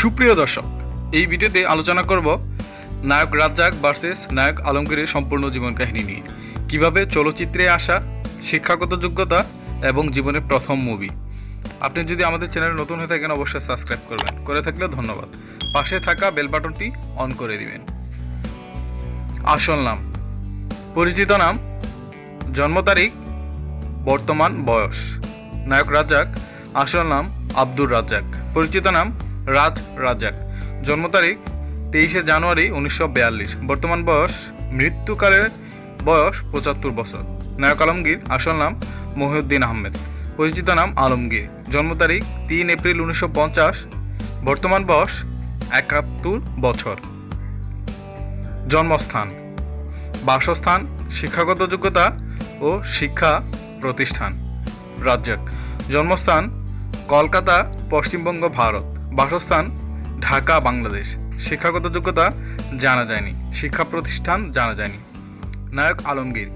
সুপ্রিয় দর্শক, এই ভিডিওতে আলোচনা করব নায়ক রাজ্জাক ভার্সেস নায়ক আলমগীরের সম্পূর্ণ জীবন কাহিনী নিয়ে। কীভাবে চলচ্চিত্রে আসা, শিক্ষাগত যোগ্যতা এবং জীবনের প্রথম মুভি আপনি যদি আমাদের চ্যানেলে নতুন হয়ে থাকেন, অবশ্যই সাবস্ক্রাইব করবেন। করে থাকলে ধন্যবাদ। পাশে থাকা বেল বাটনটি অন করে দিবেন। আসল নাম, পরিচিত নাম, জন্ম তারিখ, বর্তমান বয়স। নায়ক রাজ্জাক, আসল নাম আব্দুর রাজ্জাক। পরিচিত নাম রাজ রাজ্জাক জন্ম তারিখ তেইশে জানুয়ারি উনিশশো বিয়াল্লিশ। বর্তমান বয়স মৃত্যুকালের বয়স পঁচাত্তর বছর। নায়ক আলমগীর, আসল নাম মহিউদ্দিন আহমেদ। পরিচিত নাম আলমগীর। জন্ম তারিখ তিন এপ্রিল উনিশশো পঞ্চাশ। বর্তমান বয়স একাত্তর বছর। জন্মস্থান বাসস্থান, শিক্ষাগত যোগ্যতা ও শিক্ষা প্রতিষ্ঠান রাজ্জাক। জন্মস্থান কলকাতা, পশ্চিমবঙ্গ, ভারত। বাসস্থান, ঢাকা, বাংলাদেশ। শিক্ষাগত যোগ্যতা জানা যায়নি। শিক্ষা প্রতিষ্ঠান জানা যায়নি। নায়ক আলমগীর।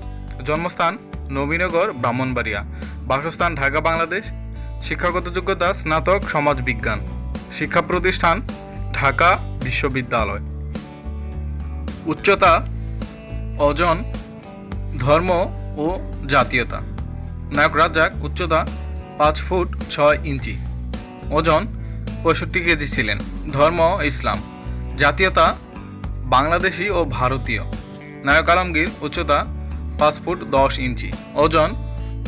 জন্মস্থান নবীনগর, ব্রাহ্মণবাড়িয়া। বাসস্থান ঢাকা, বাংলাদেশ। শিক্ষাগত যোগ্যতা স্নাতক সমাজ বিজ্ঞান। শিক্ষা প্রতিষ্ঠান ঢাকা বিশ্ববিদ্যালয়। উচ্চতা ওজন ধর্ম ও জাতীয়তা। নায়ক রাজ্জাক, উচ্চতা পাঁচ ফুট ছয় ইঞ্চি। ওজন পঁয়ষট্টি কেজি ছিলেন। ধর্ম ইসলাম। জাতীয়তা বাংলাদেশি ও ভারতীয়। নায়ক আলমগীর উচ্চতা পাঁচ ফুট দশ ইঞ্চি। ওজন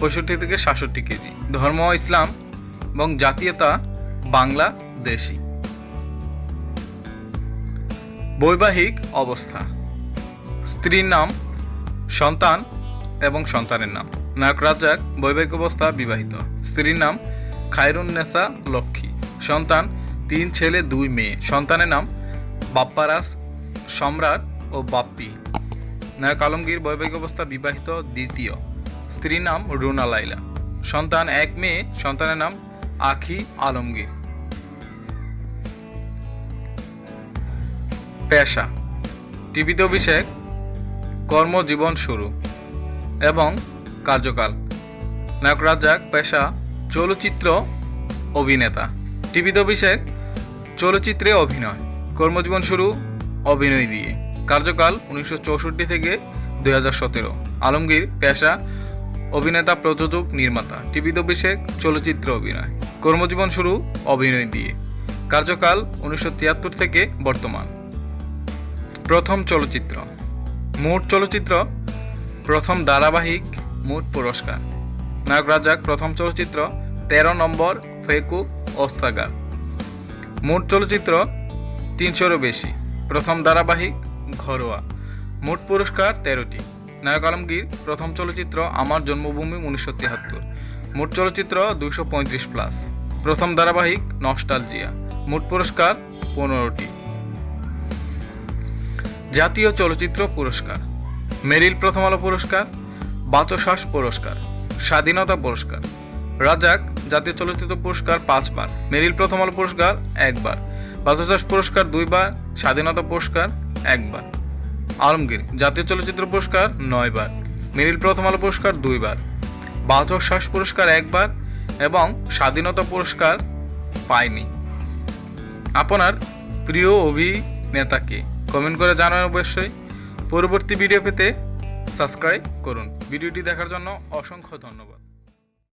পঁয়ষট্টি থেকে সাতষট্টি কেজি। ধর্ম ইসলাম এবং জাতীয়তা বাংলাদেশি। বৈবাহিক অবস্থা। স্ত্রীর নাম, সন্তান এবং সন্তানের নাম। নায়ক রাজ্জাক বৈবাহিক অবস্থা বিবাহিত। স্ত্রীর নাম খায়রুন নেসা লক্ষ্মী। সন্তান, তিন ছেলে, দুই মেয়ে। সন্তানের নাম বাপ্পারাস সম্রাট ও বাপ্পি। নায়ক আলমগীর বৈবাহিক অবস্থা বিবাহিত দ্বিতীয়। স্ত্রীর নাম রুনা লাইলা সন্তান এক মেয়ে, সন্তানের নাম আখি আলমগীর। পেশা। টিভিতে অভিষেক, কর্মজীবন শুরু এবং কার্যকাল। নায়ক রাজ্জাক, পেশা, চলচ্চিত্র অভিনেতা। টিভিতে অভিষেক, চলচ্চিত্রে অভিনয়। কর্মজীবন শুরু অভিনয় দিয়ে। কার্যকাল উনিশশো চৌষট্টি থেকে দুই সতেরো। আলমগীর, পেশা, অভিনেতা, প্রযোজক, নির্মাতা। টিভিতে অভিষেক, চলচ্চিত্র অভিনয়। কর্মজীবন শুরু অভিনয় দিয়ে। কার্যকাল উনিশশো তিয়াত্তর থেকে বর্তমান। প্রথম চলচ্চিত্র। মোট চলচ্চিত্র, প্রথম ধারাবাহিক, মোট পুরস্কার। নায়ক রাজাক প্রথম চলচ্চিত্র, তেরো নম্বর ফেকু ওস্তাগার মোট চলচ্চিত্র তিনশোরও বেশি। প্রথম ধারাবাহিক ঘরোয়া। মোট পুরস্কার তেরোটি। নায়ক আলমগীর, প্রথম চলচ্চিত্র আমার জন্মভূমি উনিশশো তিয়াত্তর মোট চলচ্চিত্র দুইশো পঁয়ত্রিশ প্লাস। প্রথম ধারাবাহিক নস্টালজিয়া। মোট পুরস্কার পনেরোটি। জাতীয় চলচ্চিত্র পুরস্কার। মেরিল প্রথম আলো পুরস্কার বাচশ্বাস পুরস্কার, স্বাধীনতা পুরস্কার। রাজাক জাতীয় চলচ্চিত্র পুরস্কার পাঁচবার, মেরিল প্রথম আলো পুরস্কার একবার বাচশ্বাস পুরস্কার দুইবার, স্বাধীনতা পুরস্কার একবার, আলমগীর জাতীয় চলচ্চিত্র পুরস্কার নয়বার, মেরিল প্রথম আলো পুরস্কার দুইবার বাচশ্বাস পুরস্কার একবার এবং স্বাধীনতা পুরস্কার পায়নি। আপনার প্রিয় অভিনেতাকে কমেন্ট করে জানান অবশ্যই। পরবর্তী ভিডিও পেতে সাবস্ক্রাইব করুন। ভিডিওটি দেখার জন্য অসংখ্য ধন্যবাদ।